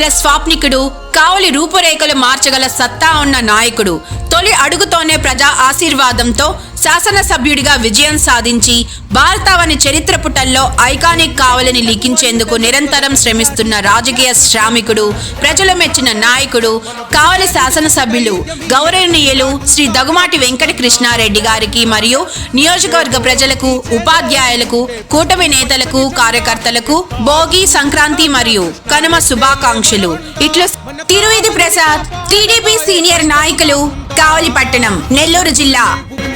ప్రజల స్వాప్నికుడు కావలి రూపురేఖలు మార్చగల సత్తా ఉన్న నాయకుడు. తొలి అడుగుతోనే ప్రజా ఆశీర్వాదంతో శాసనసభ్యుడిగా విజయం సాధించి భారతావని చరిత్ర పుటల్లో ఐకానిక్ కావాలని లిఖించేందుకు నిరంతరం శ్రమిస్తున్న రాజకీయ శ్రామికుడు ప్రజలు మెచ్చిన నాయకుడు కావలి శాసనసభ్యులు గౌరవనీయులు శ్రీ దగుమాటి వెంకట కృష్ణారెడ్డి గారికి మరియు నియోజకవర్గ ప్రజలకు ఉపాధ్యాయులకు కూటమి నేతలకు కార్యకర్తలకు భోగి సంక్రాంతి మరియు కనుమ శుభాకాంక్షలు. ఇట్లు తిరువిధి ప్రసాద్ టీడీపీ సీనియర్ నాయకులు కావలి పట్టణం నెల్లూరు జిల్లా.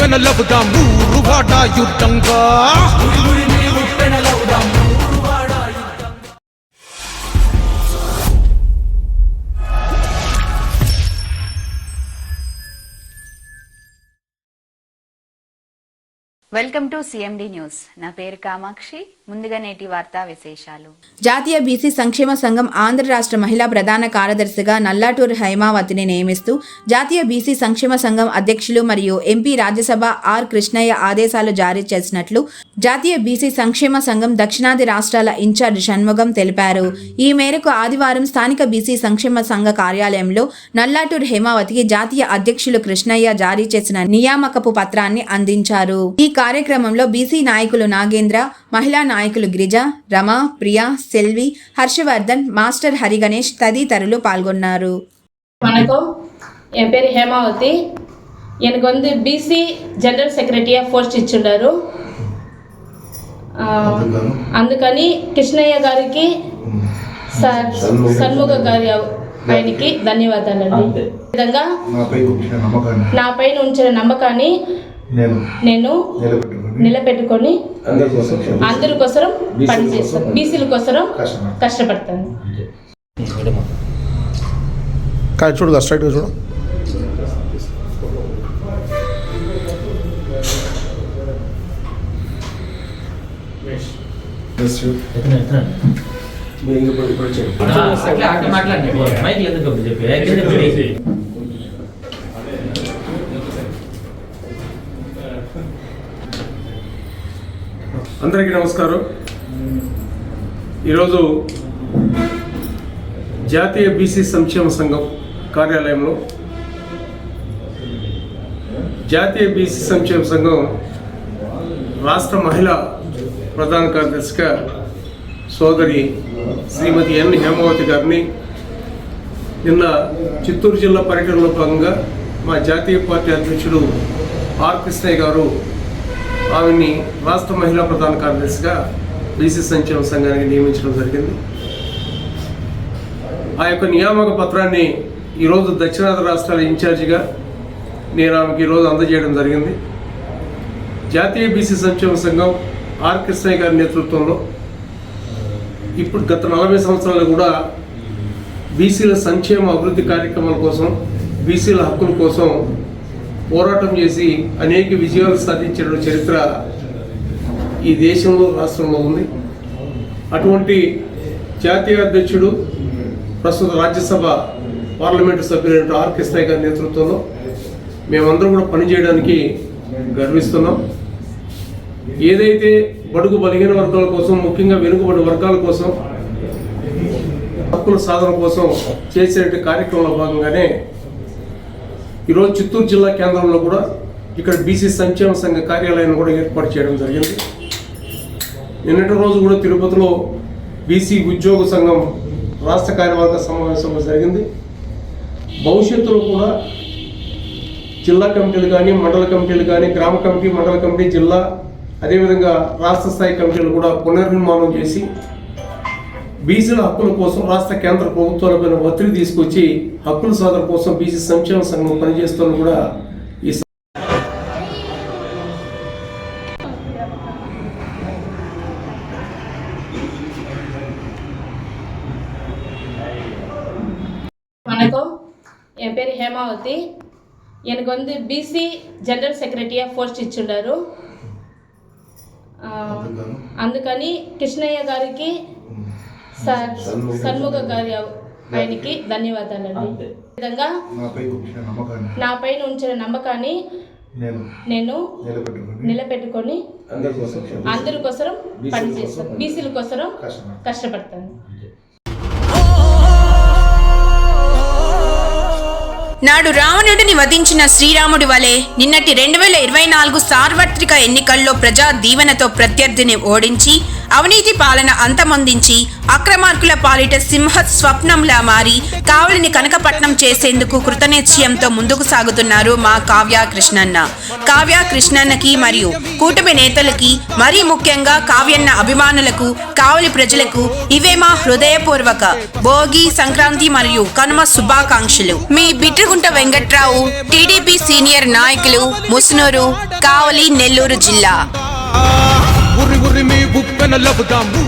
పెనలవుదాం నూరు వాట యుద్ధంగా వెల్కమ్ టు సిఎండి న్యూస్. నా పేరు కామాక్షి. ముందుగా నేటి వార్తా విశేషాలు. జాతీయ బీసీ సంక్షేమ సంఘం ఆంధ్ర రాష్ట్ర మహిళా ప్రధాన కార్యదర్శిగా నల్లాటూరు హైమావతిని నియమిస్తూ జాతీయ బీసీ సంక్షేమ సంఘం అధ్యక్షులు మరియు ఎంపీ రాజ్యసభ ఆర్ కృష్ణయ్య ఆదేశాలు జారీ చేసినట్లు జాతీయ బీసీ సంక్షేమ సంఘం దక్షిణాది రాష్ట్రాల ఇన్ఛార్జ్ షణ్ముగం తెలిపారు. ఈ మేరకు ఆదివారం స్థానిక బీసీ సంక్షేమ సంఘ కార్యాలయంలో నల్లాటూరు హేమావతికి జాతీయ అధ్యక్షులు కృష్ణయ్య జారీ చేసిన నియామకపు పత్రాన్ని అందించారు. ఈ కార్యక్రమంలో బీసీ నాయకులు నాగేంద్ర మహిళా నాయకులు గిరిజ రమ ప్రియా సెల్వి హర్షవర్ధన్ మాస్టర్ హరిగణేష్ తదితరులు పాల్గొన్నారు வணக்கம் என் பேர் ஹேமாவதி எனக்கு வந்து பிசி జనరల్ సెక్రటరీ పోస్ట్ ఇచ్చిండారు ఆ, అందుకని కృష్ణయ్య గారికి స- షణ్ముగ గారి ఆయనకి ధన్యవాదాలండి ఈ విధంగా నాపై ఉంచిన నమ్మకాన్ని నా పైన ఉంచిన నమ్మకాన్ని నేను నిలబెట్టుకుని అందరి కోసం పనిచేస్తాను బీసీల కోసం కష్టపడతాను. చూడు స్ట్రైట్గా చూడు. ఇప్పుడు ఇప్పుడు మాట్లాడండి. మైక్ ఎందుకు చెప్పి. అందరికీ నమస్కారం. ఈరోజు జాతీయ బీసీ సంక్షేమ సంఘం కార్యాలయంలో జాతీయ బీసీ సంక్షేమ సంఘం రాష్ట్ర మహిళా ప్రధాన కార్యదర్శిగా సోదరి శ్రీమతి ఎన్ హేమావతి గారిని నిన్న చిత్తూరు జిల్లా పర్యటనలో భాగంగా మా జాతీయ పార్టీ అధ్యక్షుడు ఆర్ కృష్ణయ్య గారు ఆమెని రాష్ట్ర మహిళా ప్రధాన కార్యదర్శిగా బీసీ సంక్షేమ సంఘానికి నియమించడం జరిగింది. ఆ యొక్క నియామక పత్రాన్ని ఈరోజు దక్షిణాది రాష్ట్రాల ఇన్ఛార్జిగా నేను ఆమెకి ఈరోజు అందజేయడం జరిగింది. జాతీయ బీసీ సంక్షేమ సంఘం ఆర్ కృష్ణయ్య గారి నేతృత్వంలో ఇప్పుడు గత నలభై సంవత్సరాలు కూడా బీసీల సంక్షేమ అభివృద్ధి కార్యక్రమాల కోసం బీసీల హక్కుల కోసం పోరాటం చేసి అనేక విజయాలు సాధించిన చరిత్ర ఈ దేశంలో రాష్ట్రంలో ఉంది. అటువంటి జాతీయ అధ్యక్షుడు ప్రస్తుత రాజ్యసభ పార్లమెంటు సభ్యులైన ఆర్కే స్థాయి గారి నేతృత్వంలో మేమందరం కూడా పనిచేయడానికి గర్విస్తున్నాం. ఏదైతే బడుగు బలహీన వర్గాల కోసం ముఖ్యంగా వెనుకబడి వర్గాల కోసం హక్కుల సాధన కోసం చేసే కార్యక్రమంలో భాగంగానే ఈరోజు చిత్తూరు జిల్లా కేంద్రంలో కూడా ఇక్కడ బీసీ సంక్షేమ సంఘ కార్యాలయాన్ని కూడా ఏర్పాటు చేయడం జరిగింది. నిన్నటి రోజు కూడా తిరుపతిలో బీసీ ఉద్యోగ సంఘం రాష్ట్ర కార్యవర్గ సమావేశంలో జరిగింది. భవిష్యత్తులో కూడా జిల్లా కమిటీలు కానీ మండల కమిటీలు కానీ గ్రామ కమిటీ మండల కమిటీ జిల్లా అదేవిధంగా రాష్ట్ర స్థాయి కమిటీలు కూడా పునర్నిర్మాణం చేసి బీసీల హక్కుల కోసం రాష్ట్ర కేంద్ర ప్రభుత్వాలపైన ఒత్తిడి తీసుకొచ్చి హక్కుల సాధన కోసం బీసీ సంక్షేమ సంఘం పనిచేస్తున్న కూడా ఈ స- வணக்கம் என் பேர் ஹேமாவதி எனக்கு வந்து பிசி జనరల్ సెక్రటరీ పోస్ట్ ఇచ్చిండారు ఆ, అందుకని కృష్ణయ్య గారికి స- షణ్ముగ గారి ఆయనకి ధన్యవాదాలండి. ఈ విధంగా నాపై ఉంచిన నమ్మకాన్ని నా పైన ఉంచిన నమ్మకాన్ని నేను నిలబెట్టుకుని అందరి కోసం పనిచేస్తాను బీసీల కోసం కష్టపడతాను. నాడు రావణుడిని వధించిన శ్రీరాముడి వలె నిన్నటి రెండు వేల ఇరవై నాలుగు సార్వత్రిక ఎన్నికల్లో ప్రజా దీవెనతో ప్రత్యర్థిని ఓడించి అవినీతి పాలన అంతమొందించి అక్రమార్కుల పాలిట సింహ స్వప్నంలా మారి కావలిని కనకపట్నం చేసేందుకు కృతనిశ్చయంతో ముందుకు సాగుతున్నారు మా కావ్య కృష్ణన్న. కావ్య కృష్ణన్నకి మరియు కూటమి నేతలకి మరీ ముఖ్యంగా కావ్యన్న అభిమానులకు కావలి ప్రజలకు ఇవే మా హృదయపూర్వక భోగి సంక్రాంతి మరియు కనుమ శుభాకాంక్షలు. మీ బిట్రుగుంట వెంకట్రావు టీడీపీ సీనియర్ నాయకులు ముసునూరు కావలి నెల్లూరు జిల్లా. ఉరి మీ ఉప్పెన లబుదాము